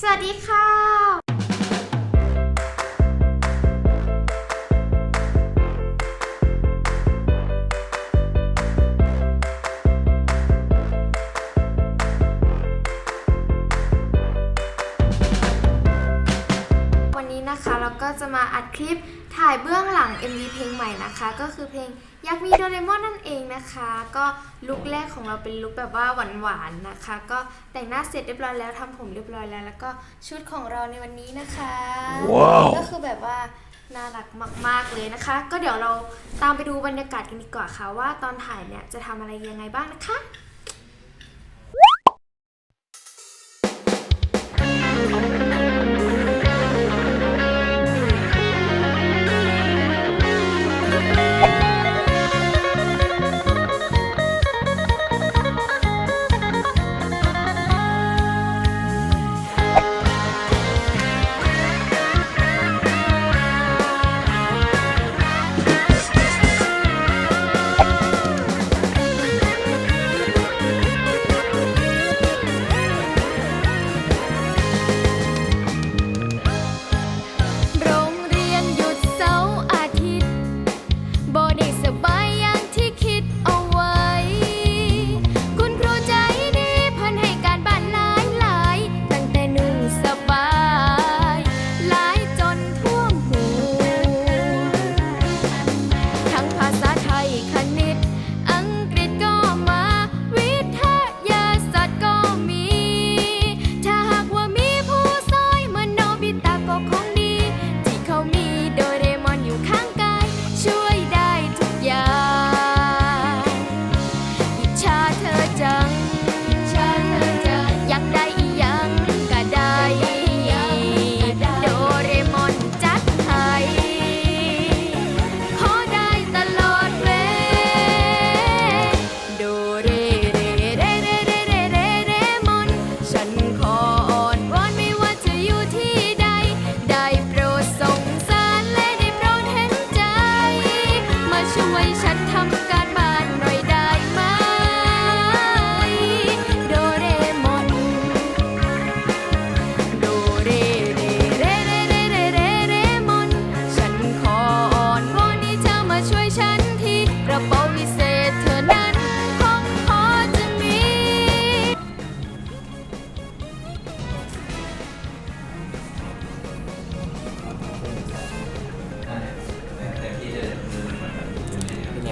สวัสดีค่ะ ก็จะมาอัดคลิปถ่ายเบื้องหลัง MV เพลงใหม่นะคะ ก็คือเพลงอยากมีโดเรมอนนั่นเองนะคะ ก็ลุคแรกของเราเป็นลุคแบบว่าหวานๆนะคะ ก็แต่งหน้าเสร็จเรียบร้อยแล้วทำผมเรียบร้อยแล้ว แล้วก็ชุดของเราในวันนี้นะคะว้าวก็คือแบบว่าน่ารักมาก ๆเลยนะคะ ก็เดี๋ยวเราตามไปดูบรรยากาศกันดีกว่าค่ะ ว่าตอนถ่ายเนี่ยจะทำอะไรยังไงบ้างนะคะโ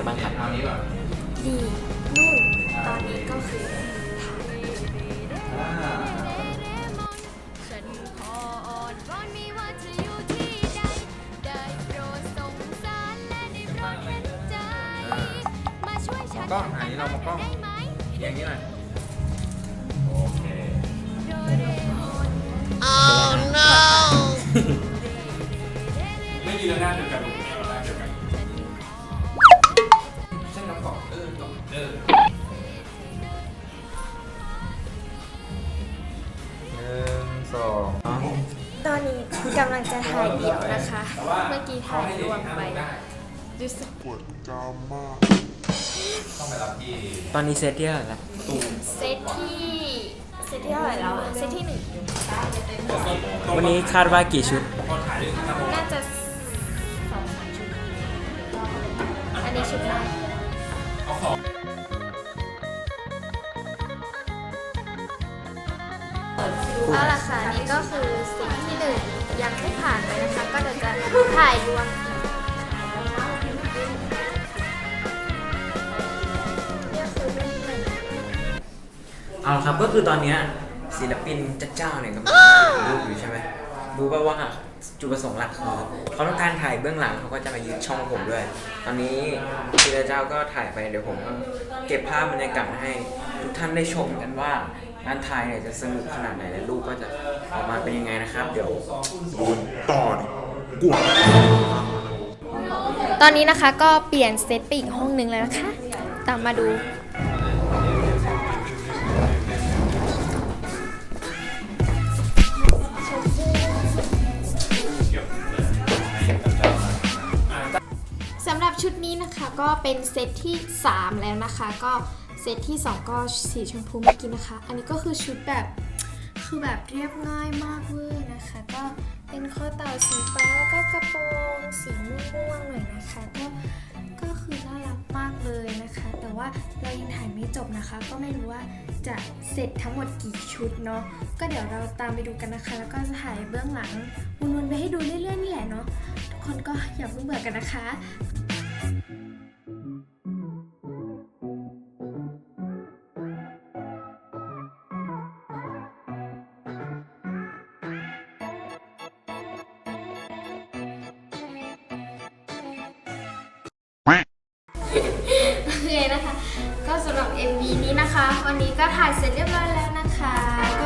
บ้างครับดีนู่นตอนนี้ก็คือก็อันนี้เรามากล้องอย่างนี้หน่ย กำลังจะถ่ายเดี่ยวนะคะ เมื่อกี้ถ่ายรวมไปรู้สึกต้องไปรับที่ตอนนี้เซตที่เท่าไหร่แล้วเซตที่เซตที่เท่าไหร่แล้วอะเซตที่หนึ่งวันนี้คาดว่ากี่ชุด น่าจะสองสามชุดอันนี้ชุดแรกเอาล่ะค่ะนี่ก็คือสิ่งที่หนึ่ง ยังไม่ผ่านไปนะคะ ก็เดี๋ยวจะถ่ายรวมอีกเรื่องเอาละครับก็คือตอนเนี้ยศิลปินจัดเจ้าเนี่ยกำลังถ่ายรูปอยู่ใช่ไหมรู้ป่าว่าจุดประสงค์หลักคือเขาต้องการถ่ายเบื้องหลังเขาก็จะมายึดช่องผมด้วย ตอนนี้ศิลเจ้าก็ถ่ายไปเดี๋ยวผมเก็บภาพบรรยากาศให้ทุกท่านได้ชมกันว่า การถ่ายเนี่ยจะสนุกขนาดไหนและรูปก็จะออกมาเป็นยังไงนะครับ เดี๋ยวตอนนี้นะคะก็เปลี่ยนเซตไปอีกห้องหนึ่งแล้วนะคะ ตามมาดู สำหรับชุดนี้นะคะก็เป็นเซตที่ 3 แล้วนะคะก็ ซตที่ 2 ก็สีชมพูเมื่อกี้นะคะ อันนี้ก็คือชุดแบบคือแบบเรียบง่ายมากเวอร์นะคะ ก็เป็นข้อเต่าสีฟ้าแล้วก็กระโปรงสีม่วงๆหน่อยนะคะ ก็ก็คือน่ารักมากเลยนะคะ แต่ว่าเรายังถ่ายไม่จบนะคะ ก็ไม่รู้ว่าจะเสร็จทั้งหมดกี่ชุดเนาะก็เดี๋ยวเราตามไปดูกันนะคะ แล้วก็จะถ่ายเบื้องหลังวนๆไปให้ดูเรื่อยๆนี่แหละเนาะทุกคนก็อย่าเพิ่งเบื่อกันนะคะ MV นี้นะคะ วันนี้ก็ถ่ายเสร็จเรียบร้อยแล้วนะคะ ก็